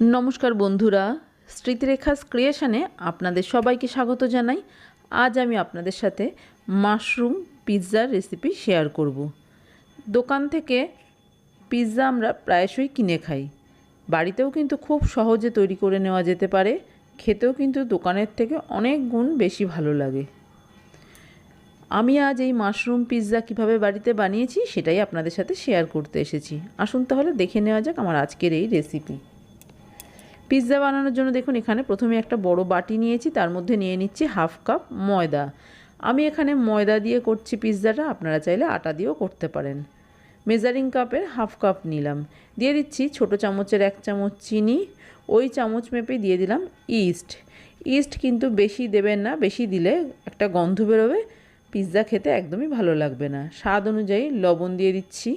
নমস্কার বন্ধুরা, স্মৃতিরেখাস ক্রিয়েশনে আপনাদের সবাইকে স্বাগত জানাই। আজ আমি আপনাদের সাথে মাশরুম পিৎজার রেসিপি শেয়ার করব। দোকান থেকে পিৎজা আমরা প্রায়শই কিনে খাই। বাড়িতেও কিন্তু খুব সহজে তৈরি করে নেওয়া যেতে পারে। খেতেও কিন্তু দোকানের থেকে অনেক গুণ বেশি ভালো লাগে। আমি আজ এই মাশরুম পিৎজা কীভাবে বাড়িতে বানিয়েছি সেটাই আপনাদের সাথে শেয়ার করতে এসেছি। আসুন তাহলে দেখে নেওয়া যাক আমার আজকের এই রেসিপি। পিৎজা বানানোর জন্য দেখুন, এখানে প্রথমে একটা বড় বাটি নিয়েছি, তার মধ্যে নিয়ে নিচ্ছি হাফ কাপ ময়দা। আমি এখানে ময়দা দিয়ে করছি পিৎজাটা, আপনারা চাইলে আটা দিয়েও করতে পারেন। মেজারিং কাপের হাফ কাপ নিলাম। দিয়ে দিচ্ছি ছোট চামচের এক চামচ চিনি, ওই চামচ মেপে দিয়ে দিলাম ইস্ট। ইস্ট কিন্তু বেশি দেবেন না, বেশি দিলে একটা গন্ধ বেরোবে, পিৎজা খেতে একদমই ভালো লাগবে না। স্বাদ অনুযায়ী লবণ দিয়ে দিচ্ছি।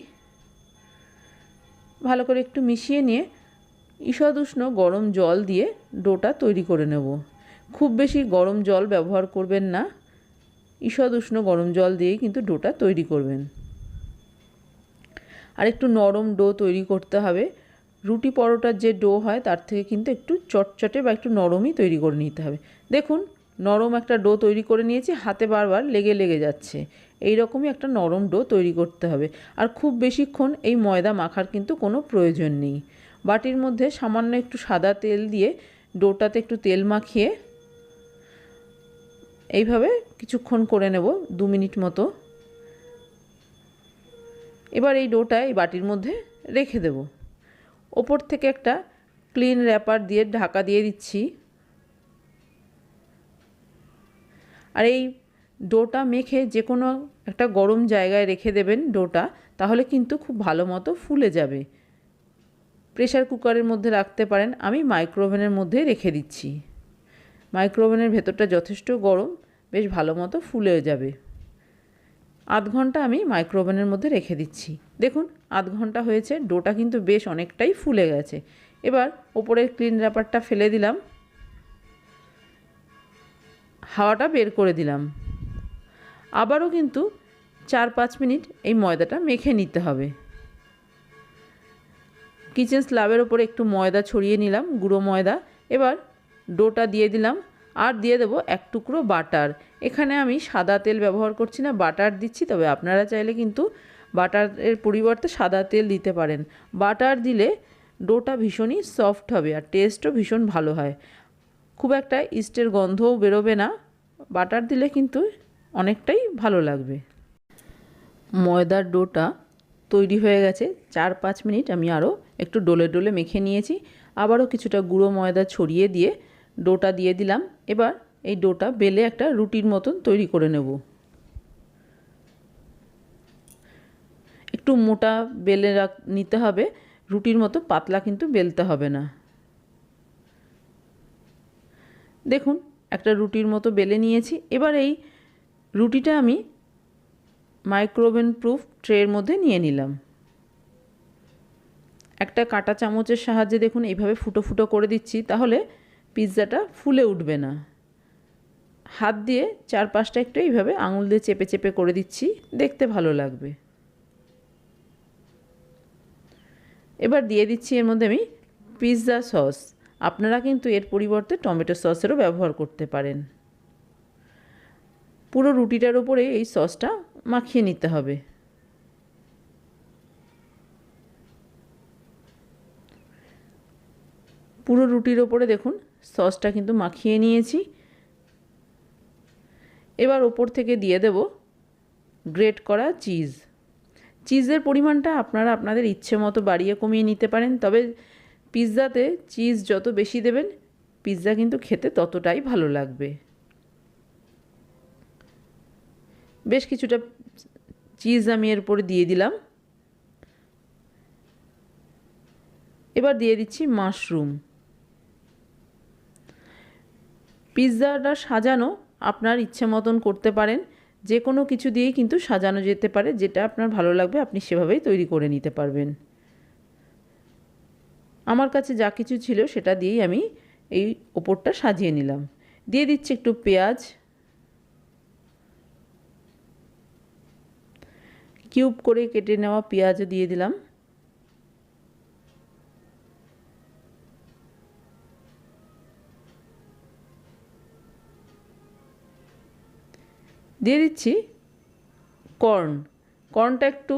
ভালো করে একটু মিশিয়ে নিয়ে ঈষদ উষ্ণ গরম জল দিয়ে ডোটা তৈরি করে নেব। খুব বেশি গরম জল ব্যবহার করবেন না। ঈষদ উষ্ণ গরম জল দিয়েই কিন্তু ডোটা তৈরি করবেন। আর একটু নরম ডো তৈরি করতে হবে। রুটি পরোটার যে ডো হয়, তার থেকে কিন্তু একটু চটচটে বা একটু নরমই তৈরি করে নিতে হবে। দেখুন, নরম একটা ডো তৈরি করে নিয়েছি, হাতে বারবার লেগে লেগে যাচ্ছে। এই রকমই একটা নরম ডো তৈরি করতে হবে। আর খুব বেশিক্ষণ এই ময়দা মাখার কিন্তু কোনো প্রয়োজন নেই। বাটির মধ্যে সামান্য একটু সাদা তেল দিয়ে ডোটাতে একটু তেল মাখিয়ে এইভাবে কিছুক্ষণ করে নেব, দু মিনিট মতো। এবার এই ডোটা এই বাটির মধ্যে রেখে দেব। ওপর থেকে একটা ক্লিন র্যাপার দিয়ে ঢাকা দিয়ে দিচ্ছি। আর এই ডোটা মেখে যে কোনো একটা গরম জায়গায় রেখে দেবেন ডোটা, তাহলে কিন্তু খুব ভালো মতো ফুলে যাবে। প্রেশার কুকারের মধ্যে রাখতে পারেন, আমি মাইক্রোওভেনের মধ্যে রেখে দিচ্ছি। মাইক্রোওভেনের ভেতরটা যথেষ্ট গরম, বেশ ভালো মতো ফুলে যাবে। আধ ঘণ্টা আমি মাইক্রোওভেনের মধ্যে রেখে দিচ্ছি। দেখুন, আধ ঘণ্টা হয়েছে, ডোটা কিন্তু বেশ অনেকটাই ফুলে গেছে। এবার ওপরের ক্লিন র্যাপারটা ফেলে দিলাম। হাওয়াটা বের করে দিলাম। আবারও কিন্তু চার পাঁচ মিনিট এই ময়দাটা মেখে নিতে হবে। কিচেন স্ল্যাবের ওপরে একটু ময়দা ছড়িয়ে নিলাম, গুঁড়ো ময়দা। এবার ডোটা দিয়ে দিলাম, আর দিয়ে দেবো এক টুকরো বাটার। এখানে আমি সাদা তেল ব্যবহার করছি না, বাটার দিচ্ছি, তবে আপনারা চাইলে কিন্তু বাটারের পরিবর্তে সাদা তেল দিতে পারেন। বাটার দিলে ডোটা ভীষণই সফট হবে, আর টেস্টও ভীষণ ভালো হয়। খুব একটা ইস্টের গন্ধও বেরোবে না, বাটার দিলে কিন্তু অনেকটাই ভালো লাগবে। ময়দার ডোটা তৈরি হয়ে গেছে, চার পাঁচ মিনিট আমি আরও একটু ডোলে ডোলে মেখে নিয়েছি। আবারও কিছুটা গুঁড়ো ময়দা ছড়িয়ে দিয়ে ডোটা দিয়ে দিলাম। এবার এই ডোটা বেলে একটা রুটির মতন তৈরি করে নেব। একটু মোটা বেলে রাখ, নিতে হবে। রুটির মতো পাতলা কিন্তু বেলতে হবে না। দেখুন, একটা রুটির মতো বেলে নিয়েছি। এবার এই রুটিটা আমি মাইক্রোওভেন প্রুফ ট্রের মধ্যে নিয়ে নিলাম। একটা কাঁটা চামচের সাহায্যে দেখুন, এইভাবে ফুটো ফুটো করে দিচ্ছি, তাহলে পিৎজাটা ফুলে উঠবে না। হাত দিয়ে চার পাঁচটা একটু এইভাবে আঙুল দিয়ে চেপে চেপে করে দিচ্ছি, দেখতে ভালো লাগবে। এবার দিয়ে দিচ্ছি এর মধ্যে আমি পিৎজা সস। আপনারা কিন্তু এর পরিবর্তে টমেটো সসেরও ব্যবহার করতে পারেন। পুরো রুটিটার উপরে এই সসটা মাখিয়ে নিতে হবে পুরো রুটির ওপরে দেখুন, সসটা কিন্তু মাখিয়ে নিয়েছি। এবার ওপর থেকে দিয়ে দেব গ্রেট করা চিজ। চিজের পরিমাণটা আপনারা আপনাদের ইচ্ছে মতো বাড়িয়ে কমিয়ে নিতে পারেন, তবে পিৎজাতে চিজ যত বেশি দেবেন, পিৎজা কিন্তু খেতে ততটাই ভালো লাগবে। বেশ কিছুটা চিজ আমি এর উপরে দিয়ে দিলাম। এবার দিয়ে দিচ্ছি মাশরুম। পিৎজাটা সাজানো আপনার ইচ্ছে মতন করতে পারেন। যে কোনো কিছু দিয়েই কিন্তু সাজানো যেতে পারে, যেটা আপনার ভালো লাগবে আপনি সেভাবেই তৈরি করে নিতে পারবেন। আমার কাছে যা কিছু ছিল সেটা দিয়েই আমি এই ওপরটা সাজিয়ে নিলাম। দিয়ে দিচ্ছি একটু পেঁয়াজ। কিউব করে কেটে নেওয়া পেঁয়াজও দিয়ে দিলাম। দিয়ে দিচ্ছি কর্ন। কর্নটা একটু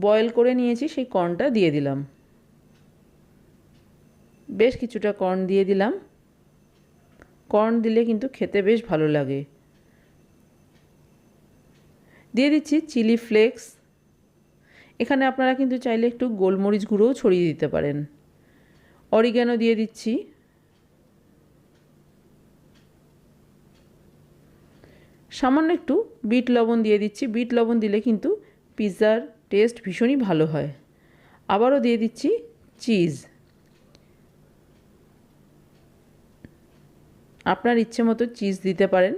বয়েল করে নিয়েছি, সেই কর্নটা দিয়ে দিলাম। বেশ কিছুটা কর্ন দিয়ে দিলাম। কর্ন দিলে কিন্তু খেতে বেশ ভালো লাগে। দিয়ে দিচ্ছি চিলি ফ্লেক্স। এখানে আপনারা কিন্তু চাইলে একটু গোলমরিচ গুঁড়োও ছড়িয়ে দিতে পারেন। অরিগ্যানো দিয়ে দিচ্ছি। সামান্য একটু বিট লবণ দিয়ে দিচ্ছি। বিট লবণ দিলে কিন্তু পিৎজার টেস্ট ভীষণই ভালো হয়। আবারও দিয়ে দিচ্ছি চিজ। আপনার ইচ্ছে মতো চিজ দিতে পারেন।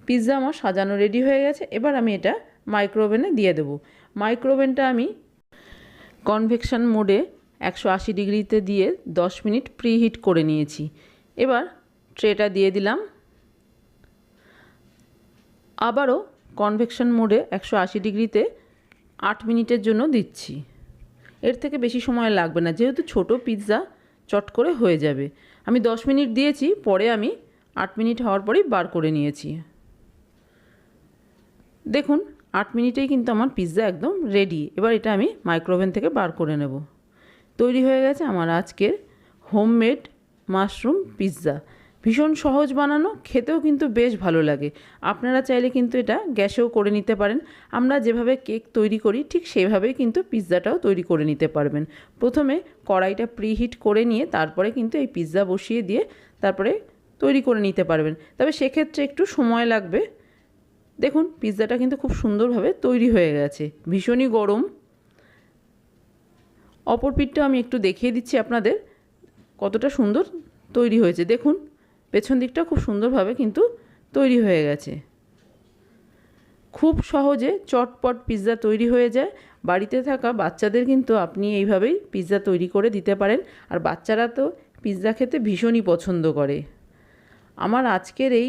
পিৎজা আমার সাজানো রেডি হয়ে গেছে। এবার আমি এটা মাইক্রোওভেনে দিয়ে দেবো। মাইক্রোওভেনটা আমি কনভেকশন মোডে একশো আশি ডিগ্রিতে দিয়ে দশ মিনিট প্রিহিট করে নিয়েছি। এবার ট্রেটা দিয়ে দিলাম। আবারও কনভেকশন মোডে একশো আশি ডিগ্রিতে আট মিনিটের জন্য দিচ্ছি। এর থেকে বেশি সময় লাগবে না, যেহেতু ছোট পিৎজা চট করে হয়ে যাবে। আমি দশ মিনিট দিয়েছি, পরে আমি আট মিনিট হওয়ার পরেই বার করে নিয়েছি। দেখুন, আট মিনিটেই কিন্তু আমার পিৎজা একদম রেডি এবার এটা আমি মাইক্রোওভেন থেকে বার করে নেব। তৈরি হয়ে গেছে আমার আজকের হোমমেড মাশরুম পিৎজা ভীষণ সহজ বানানো, খেতেও কিন্তু বেশ ভালো লাগে। আপনারা চাইলে কিন্তু এটা গ্যাসেও করে নিতে পারেন। আমরা যেভাবে কেক তৈরি করি, ঠিক সেভাবেই কিন্তু পিৎজাটাও তৈরি করে নিতে পারবেন। প্রথমে কড়াইটা প্রিহিট করে নিয়ে তারপরে কিন্তু এই পিৎজা বসিয়ে দিয়ে তারপরে তৈরি করে নিতে পারবেন। তবে সেক্ষেত্রে একটু সময় লাগবে। দেখুন, পিৎজাটা কিন্তু খুব সুন্দরভাবে তৈরি হয়ে গেছে। ভীষণই গরম। অপর পিঠটা আমি একটু দেখিয়ে দিচ্ছি আপনাদের, কতটা সুন্দর তৈরি হয়েছে। দেখুন পেছন দিকটা খুব সুন্দরভাবে কিন্তু তৈরি হয়ে গেছে। খুব সহজে চটপট পিৎজা তৈরি হয়ে যায়। বাড়িতে থাকা বাচ্চাদের কিন্তু আপনি এইভাবেই পিৎজা তৈরি করে দিতে পারেন। আর বাচ্চারা তো পিৎজা খেতে ভীষণই পছন্দ করে। আমার আজকের এই